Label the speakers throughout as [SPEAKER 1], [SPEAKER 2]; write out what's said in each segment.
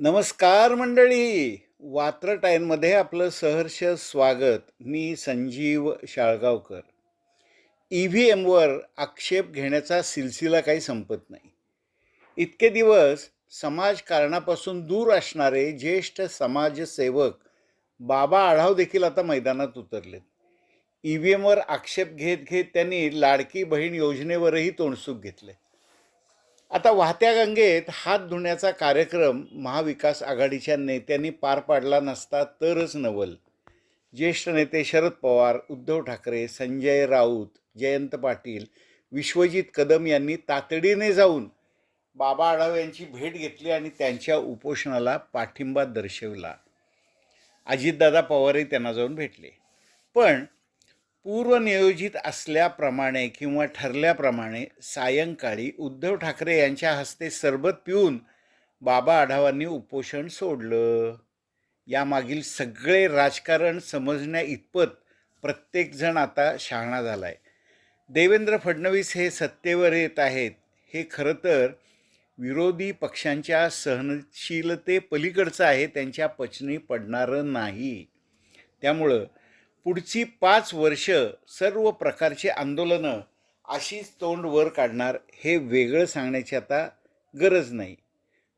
[SPEAKER 1] नमस्कार मंडळी. वात्र टाईममध्ये आपलं सहर्ष स्वागत. मी संजीव शाळगावकर. ई व्ही एमवर आक्षेप घेण्याचा सिलसिला काही संपत नाही. इतके दिवस समाजकारणापासून दूर असणारे ज्येष्ठ समाजसेवक बाबा आढाव देखील आता मैदानात उतरलेत. ई व्ही एमवर आक्षेप घेत घेत त्यांनी लाडकी बहीण योजनेवरही तोंडसूक घेतले आता वाहत्या गंगेत हात धुण्याचा कार्यक्रम महाविकास आघाडीच्या नेत्यांनी पार पाडला नसता तरच नवल. ज्येष्ठ नेते शरद पवार उद्धव ठाकरे संजय राऊत जयंत पाटील विश्वजित कदम यांनी तातडीने जाऊन बाबा आढाव यांची भेट घेतली आणि त्यांच्या उपोषणाला पाठिंबा दर्शवला. अजितदादा पवारही त्यांना जाऊन भेटले. पण पूर्वनियोजित असल्याप्रमाणे किंवा ठरल्याप्रमाणे सायंकाळी उद्धव ठाकरे यांच्या हस्ते सरबत पिऊन बाबा आढावांनी उपोषण सोडलं. यामागील सगळे राजकारण समजण्या इतपत प्रत्येकजण आता शहाणा झाला आहे देवेंद्र फडणवीस हे सत्तेवर येत आहेत. हे खरं तर विरोधी पक्षांच्या सहनशीलते पलीकडचं आहे त्यांच्या पचनी पडणारं नाही. त्यामुळं पुढची पाच वर्ष सर्व प्रकारची आंदोलनं अशीच तोंड वर काढणार हे वेगळं सांगण्याची आता गरज नाही.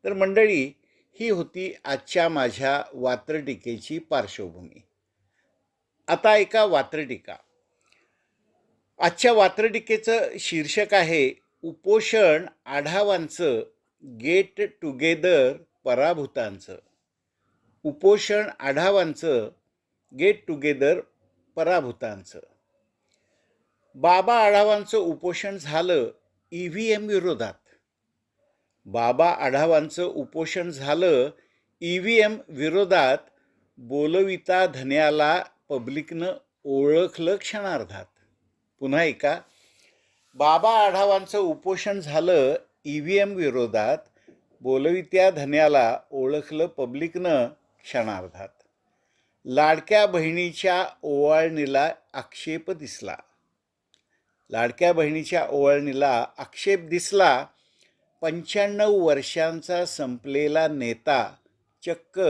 [SPEAKER 1] तर मंडळी ही होती आजच्या माझ्या वात्रटिकेची पार्श्वभूमी. आता एका वात्रटिका. आजच्या वात्रटिकेचं शीर्षक आहे उपोषण आढावांचं गेट टुगेदर पराभूतांचं. उपोषण आढावांचं गेट टुगेदर पराभूतांचं. बाबा आढावांचं उपोषण झालं ई व्ही एम विरोधात. बाबा आढावांचं उपोषण झालं ई व्ही एम विरोधात बोलविता धन्याला पब्लिकनं ओळखलं क्षणार्धात. पुन्हा एका बाबा आढावांचं उपोषण झालं ई व्ही एम विरोधात बोलवित्या धन्याला ओळखलं पब्लिकनं क्षणार्धात. लाडक्या बहिणीच्या ओवाळणीला आक्षेप दिसला. लाडक्या बहिणीच्या ओवाळणीला आक्षेप दिसला पंच्याण्णव वर्षांचा संपलेला नेता चक्क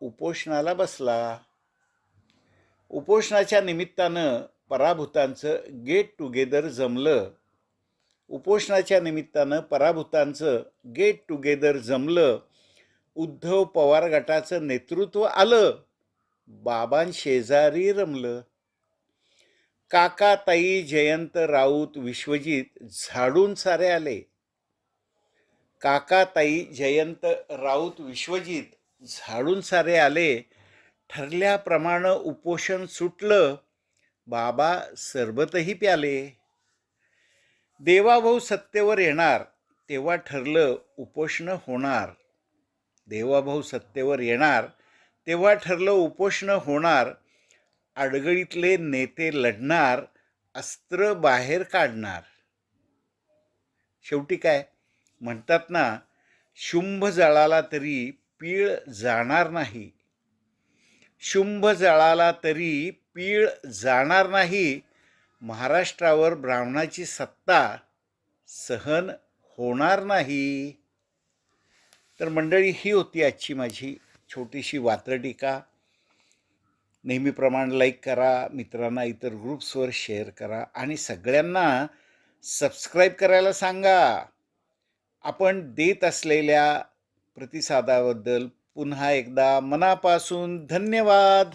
[SPEAKER 1] उपोषणाला बसला. उपोषणाच्या निमित्तानं पराभूतांचं गेट टुगेदर जमलं. उपोषणाच्या निमित्तानं पराभूतांचं गेट टुगेदर जमलं. उद्धव पवार गटाचं नेतृत्व आलं. बाबांशेजारी रमलं. काकाताई जयंत राऊत विश्वजित झाडून सारे आले. काकाताई जयंत राऊत विश्वजित झाडून सारे आले. ठरल्याप्रमाणे उपोषण सुटलं. बाबा सरबतही प्याले. देवाभाऊ सत्तेवर येणार तेव्हा ठरलं उपोषणं होणार. देवाभाऊ सत्तेवर येणार तेव्हा ठरलं उपोषणं होणार अडगळीतले नेते लढणार अस्त्र बाहेर काढणार. शेवटी काय? म्हणतात ना शुंभ जळाला तरी पीळ जाणार नाही. शुंभ जळाला तरी पीळ जाणार नाही. महाराष्ट्रावर ब्राह्मणाची सत्ता सहन होणार नाही. तर मंडळी ही होती आजची माझी छोटीशी वात्रटिका नेहमीप्रमाणे लाईक करा मित्रांना इतर ग्रुप्सवर शेअर करा आणि सगळ्यांना सबस्क्राईब करायला सांगा. आपण देत असलेल्या प्रतिसादाबद्दल पुन्हा एकदा मनापासून धन्यवाद.